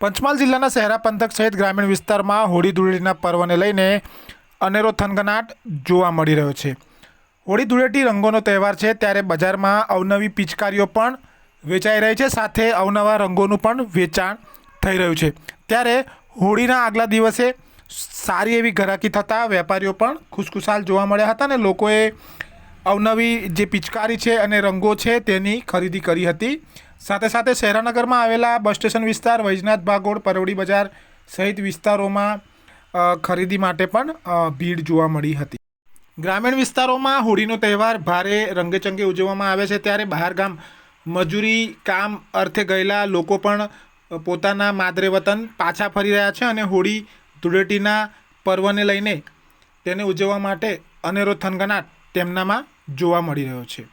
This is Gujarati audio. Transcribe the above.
પંચમહાલ જિલ્લાના શહેરા પંથક સહિત ગ્રામીણ વિસ્તારમાં હોળી ધૂળેટીના પર્વને લઈને અનેરો થનગનાટ જોવા મળી રહ્યો છે. હોળી ધૂળેટી રંગોનો તહેવાર છે ત્યારે બજારમાં અવનવી પિચકારીઓ પણ વેચાઈ રહી છે, સાથે અવનવા રંગોનું પણ વેચાણ થઈ રહ્યું છે. ત્યારે હોળીના આગલા દિવસે સારી એવી ઘરાકી થતાં વેપારીઓ પણ ખુશખુશાલ જોવા મળ્યા હતા અને લોકોએ અવનવી જે પિચકારી છે અને રંગો છે તેની ખરીદી કરી હતી. સાથે સાથે શહેરાનગરમાં આવેલા બસ સ્ટેશન વિસ્તાર, વૈજનાથ, ભાગોળ પરવડી બજાર સહિત વિસ્તારોમાં ખરીદી માટે પણ ભીડ જોવા મળી હતી. ગ્રામીણ વિસ્તારોમાં હોળીનો તહેવાર ભારે રંગેચંગે ઉજવવામાં આવે છે. ત્યારે બહારગામ મજૂરી કામ અર્થે ગયેલા લોકો પણ પોતાના માદરે વતન પાછા ફરી રહ્યા છે અને હોળી ધૂળેટીના પર્વને લઈને તેને ઉજવવા માટે અનેરો થનગનાટ તેમનામાં જોવા મળી રહ્યો છે.